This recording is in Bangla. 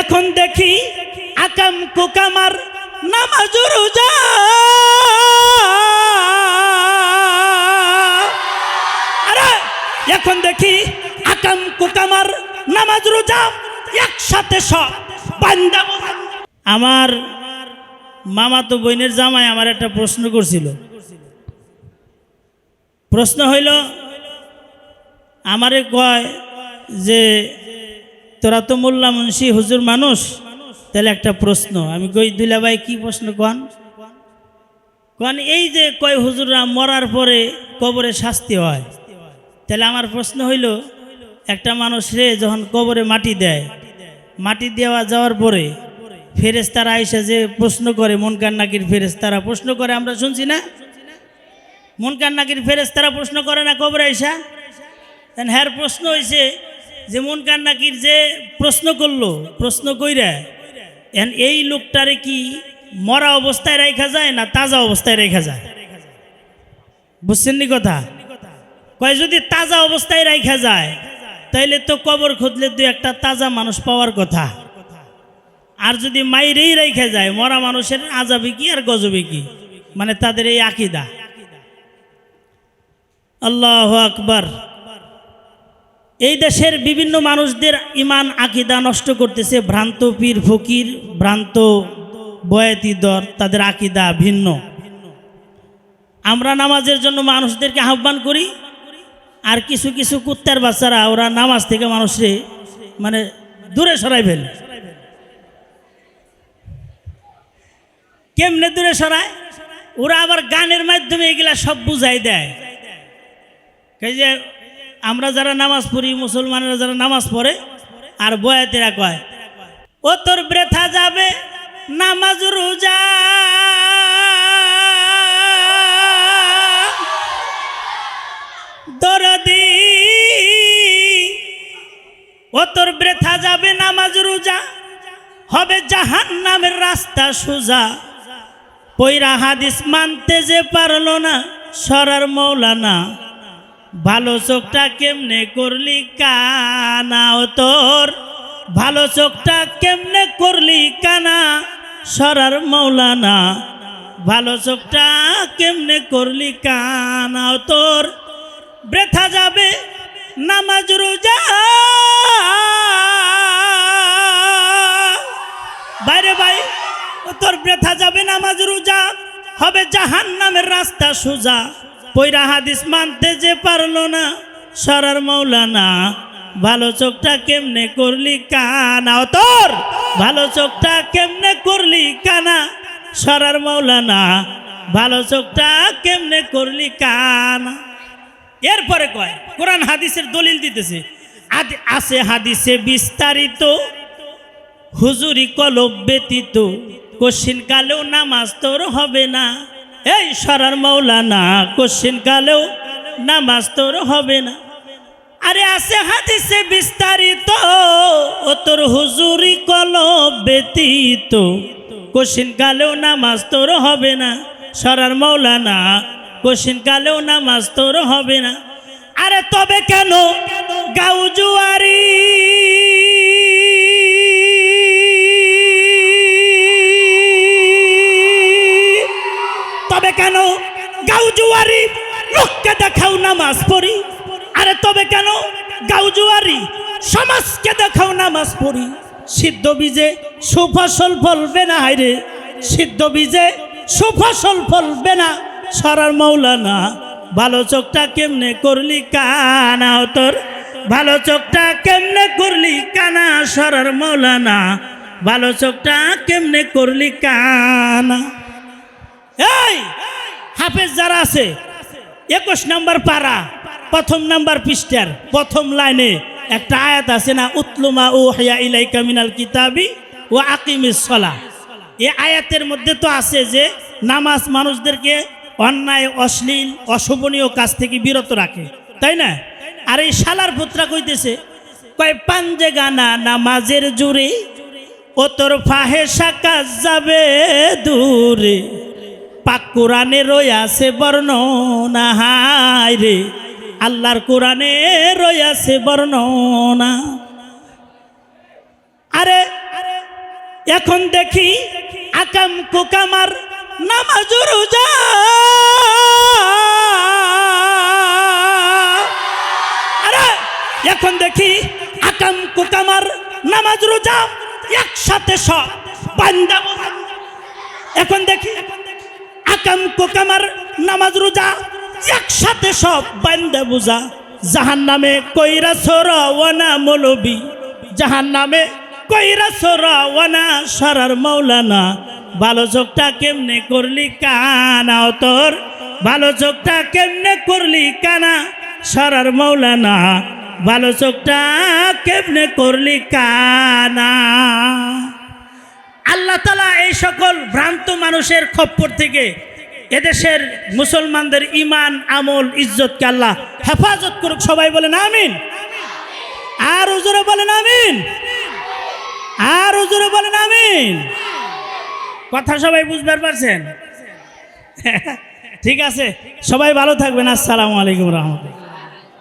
এখন দেখি আকাম কুকামার নামাজ রোজা। আরে, এখন দেখি আকাম কুকামার নামাজ রোজা একসাথে সব বান্দা আমার মামা তো বোনের জামাই আমার একটা প্রশ্ন করছিল। প্রশ্ন হইল, আমারে কয় যে তোরা তো মোল্লা মুন্সি, হুজুর মানুষ। তাহলে একটা প্রশ্ন, আমি কই, দুলা ভাই, কি প্রশ্ন কন? কন, এই যে কয় হুজুররা মরার পরে কবরে শাস্তি হয়, তাহলে আমার প্রশ্ন হইল, একটা মানুষ রে যখন কবরে মাটি দেয়, মাটি দেওয়া যাওয়ার পরে ফেরেস্তারা আইসা যে প্রশ্ন করে, মন কান্নাকির ফেরেস্তারা প্রশ্ন করে, আমরা শুনছি না? মন কান্নাকির ফেরেস্তারা প্রশ্ন করে না কবরে আইসা? হ্যার প্রশ্ন হয়েছে যে মন কান্নাকির যে প্রশ্ন করল, প্রশ্ন কইরা, এন এই লোকটারে কি মরা অবস্থায় রেখা যায় না তাজা অবস্থায় রেখা যায়? বুঝছেন নি কথা? কয়, যদি তাজা অবস্থায় রেখা যায়, তাইলে তো কবর খুঁজলে দু একটা তাজা মানুষ পাওয়ার কথা। আর যদি মাইরেই রেখে যায়, মরা মানুষের আজাবে কি আর গজবে কি? মানে তাদের এই আকিদা। আল্লাহ আকবার। এই দেশের বিভিন্ন মানুষদের ইমান, আকিদা নষ্ট করতেছে। ভ্রান্ত পীর, ফকির, ভ্রান্ত বয়াতি দর তাদের আকিদা ভিন্ন। আমরা নামাজের জন্য মানুষদেরকে আহ্বান করি, আর কিছু কিছু কুত্তার বাচ্চারা, ওরা নামাজ থেকে মানুষে মানে দূরে সরাই ফেলে। কেমনে দূরে সরায়? ওরা আবার গানের মাধ্যমে এগুলা সব বুঝাই দেয়। যে আমরা যারা নামাজ পড়ি, মুসলমানেরা যারা নামাজ পড়ে, আর বয়াতেরা কয়, ও তোর ব্রেথা যাবে নামাজ রোজা। দরদি, ও তোর ব্রেথা যাবে নামাজ রোজা, হবে জাহান নামের রাস্তা সোজা। পৈরা হাদিস মানতে যে পারল না, সরার মৌলানা। ভালো চোখটা কেমনে করলি কানা ও তোর? ভালো চোখটা কেমনে করলি কানা? সরার মৌলানা, ভালো চোখটা কেমনে করলি কানা ও তোর? ব্রেথা যাবে নামাজ রোজা। বাইরে ভাই তোর ব্রেথা যাবে নামাজ রোজা। হবে জাহান নামের রাস্তা সোজা। পৈরা হাদিস মানতে যে পারল না, সরার মৌলানা ভালো চোখটা কেমনে করলি কানা? তোর! ভালো চোখটা কেমনে করলি কানা? সরার মৌলানা ভালো চোখটা কেমনে করলি কানা? এরপরে কয়, কোরআন হাদিসের দলিল দিতেছে আছে হাদিসে বিস্তারিত, হুজুরি কলব ব্যতীত কশিন কালেও নামাজ তোর হবে না। এই সরার মৌলানা কশিন কালেও নামাজ তোর হবে না। আরে আছে হাদিসে বিস্তারিত, ও তোর হুজুরি কলব ব্যতীত। কশিন কালেও নামাজ তোর হবে না। সরার মৌলানা কশিন কালেও নামাজ তোর হবে না। আরে তবে কেন গাউজুয়ারি গাউজুয়ারি, লোককে দেখাও নামাজ পড়ি। আরে তবে কেন? গাউজুয়ারি, সমাজকে দেখাও নামাজ পড়ি। সিদ্ধ বীজে সুফসল ফলবে না হাইরে সিদ্ধ বীজে সুফসল ফলবে না। সরার মৌলানা, ভালো চোখটা কেমনে করলি কানা তোর? ভালো চোখটা কেমনে করলি কানা, সরার মৌলানা, ভালো চোখটা কেমনে করলি কানা? এই! হাফেজ যারা আছে, একুশ নম্বর পারা প্রথম নাম্বার পৃষ্ঠার প্রথম লাইনে একটা আয়াত আছে না উতলুমা ও হায়া ইলাই কামিনাল কিতাবি ও আকিমিস সলা এই আয়াতের মধ্যে তো আছে যে, নামাজ মানুষদেরকে অন্যায়, অশ্লীল, অশোভনীয় কাজ থেকে বিরত রাখে, তাই না? আর এই শালার পুত্রা কইতেছে, কয়, পাঞ্জে গানা নামাজের জুড়ে, ও তোর ফাহেসা কাজ যাবে দূরে। পাক কোরআনে রয়াছে বর্ণনা, হায় রে। আল্লাহর কোরআনে রয়াছে বর্ণনা। আরে, এখন দেখি আকাম কুকামার নামাজ আরে, এখন দেখি আকাম কুকামার নামাজ রোজা একসাথে সব। বান্দা এখন দেখি আকাম কুকামার নামাজ রোজা, একসাথে সব বান্দা বুঝা জাহান নামে কইরা সোরাওয়ানা মৌলবী জাহান নামে কইরা সোরাওয়ানা সরার মৌলানা ভালো চোখটা কেমনে করলি কানা তোর? ভালো চোখটা কেমনে করলি কানা সরার মৌলানা ভালো চোখটা কেমনে করলি কানা? আল্লাহ তালা এই সকল ভ্রান্ত মানুষের খপ্পর থেকে এদেশের মুসলমানদের ইমান আমল, ইজ্জতকে আল্লাহ হেফাজত করুক, সবাই বলেন আমিন। আর উজুরে বলেন আমিন। আর উজুরে বলেন আমিন। কথা সবাই বুঝবার পারছেন? ঠিক আছে, সবাই ভালো থাকবেন। আসসালামু আলাইকুম রহমতুল্লাহ।